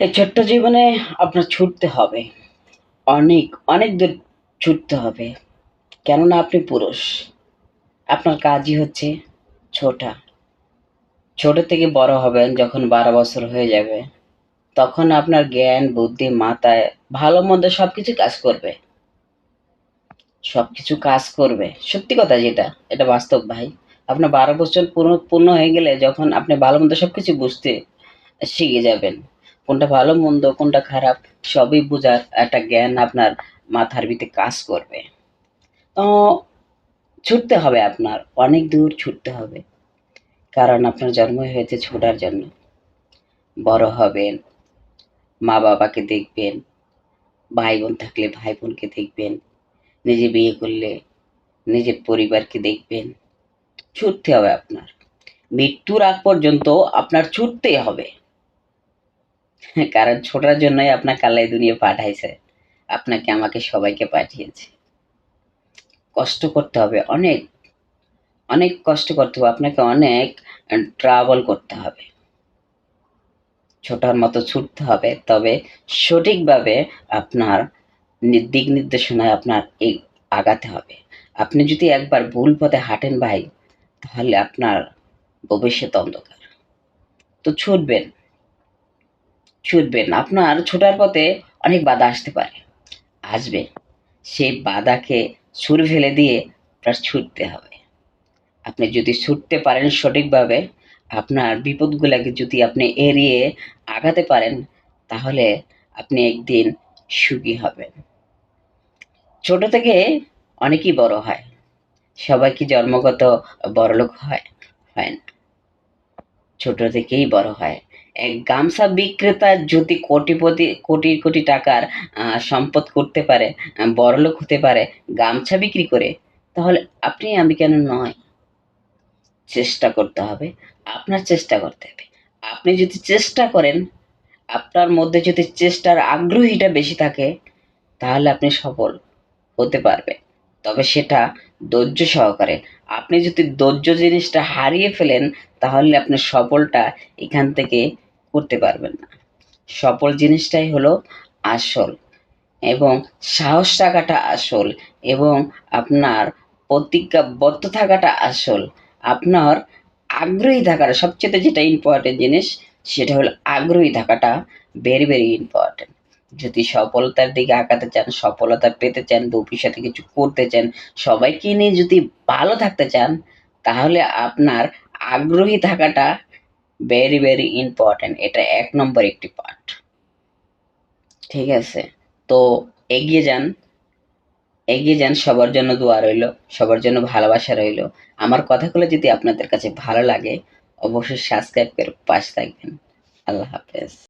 এই ছোট্ট জীবনে আপনার ছুটতে হবে। অনেক অনেক দূর ছুটতে হবে। কেননা আপনি পুরুষ। আপনার কাজই হচ্ছে ছোটা। ছোট থেকে বড় হবেন যখন বারো বছর হয়ে যাবে। তখন আপনার জ্ঞান, বুদ্ধি মাথায় ভালো মন্দ সব কিছু কাজ করবে। সব কিছু কাজ করবে। সত্যি কথা যেটা, এটা বাস্তব ভাই। আপনার বারো বছর পূর্ণ পূর্ণ হয়ে গেলে যখন আপনি ভালো মন্দ সব কিছু বুঝতে শিখে যাবেন। কোনটা ভালো, মন্দ, কোনটা খারাপ, সবই বোঝার একটা জ্ঞান আপনার মাথার ভিতরে কাজ করবে। তো ছুটতে হবে আপনার, অনেক দূর ছুটতে হবে। কারণ আপনার জন্ম হয়েছে ছোটার জন্য। বড় হবেন, মা বাবাকে দেখবেন ভাই বোন থাকলে ভাই বোনকে দেখবেন, নিজে বিয়ে করলে নিজের পরিবারকে দেখবেন। ছুটতে হবে আপনার। মৃত্যুর আগ পর্যন্ত আপনার ছুটতেই হবে। কারণ ছোটার জন্যই আপনাকে আল্লাহ এই দুনিয়া পাঠাইছে। আপনাকে, আমাকে সবাইকে পাঠিয়েছে। কষ্ট করতে হবে অনেক। অনেক কষ্ট করতে হবে। আপনাকে অনেক ট্রাভেল করতে হবে। ছোটার মতো ছুটতে হবে। তবে সঠিকভাবে আপনার দিক নির্দেশনায় আপনার এই আগাতে হবে। আপনি যদি একবার ভুল পথে হাঁটেন ভাই, তাহলে আপনার ভবিষ্যৎ অন্ধকার। তো ছুটবেন। ছুটবেন আপনার ছোটার পথে অনেক বাধা আসতে পারে। আসবে। সেই বাধাকে সুর ফেলে দিয়ে আপনার ছুটতে হবে। আপনি যদি ছুটতে পারেন সঠিকভাবে, আপনার বিপদগুলোকে যদি আপনি এড়িয়ে আগাতে পারেন, তাহলে আপনি একদিন সুখী হবেন। ছোট থেকে অনেকই বড় হয়। সবাই কি জন্মগত বড়লোক হয়? হয় না। ছোট থেকেই বড় হয়। গামছা বিক্রেতা যদি কোটিপতি, কোটি কোটি টাকার সম্পদ করতে পারে বড়লোক হতে পারে, গামছা বিক্রি করে, তাহলে আপনি আমি কেন নয়। চেষ্টা করতে হবে, আপনার চেষ্টা করতে হবে। আপনি যদি চেষ্টা করেন, আপনার মধ্যে যদি চেষ্টার আগ্রহীটা বেশি থাকে, তাহলে আপনি সফল হতে পারবে তবে সেটা ধৈর্য সহকারে। আপনি যদি ধৈর্য জিনিসটা হারিয়ে ফেলেন, তাহলে আপনি সফলটা এখান থেকে করতে পারবেন না। সফল জিনিসটাই হলো আসল এবং সাহস থাকাটা আসল এবং আপনার প্রতিজ্ঞাবদ্ধ থাকাটা আসল। আপনার আগ্রহী থাকাটা, সবচেয়ে যেটা ইম্পর্টেন্ট জিনিস, সেটা হলো আগ্রহী থাকাটা ভেরি ভেরি ইম্পর্টেন্ট যদি সফলতার দিকে আঁকাতে চান, সফলতা পেতে চান, ভবিষ্যতে কিছু করতে চান, সবাইকে নিয়ে যদি ভালো থাকতে চান, তাহলে আপনার আগ্রহী থাকাটা ভেরি ভেরি ইম্পর্টেন্ট এটা এক নম্বর একটি পার্ট ঠিক আছে? তো এগিয়ে যান। এগিয়ে যান, সবার জন্য দোয়া রইল, সবার জন্য ভালোবাসা রইল। আমার কথাগুলো যদি আপনাদের কাছে ভালো লাগে, অবশ্যই সাবস্ক্রাইব করে পাশে থাকবেন। আল্লাহ হাফেজ।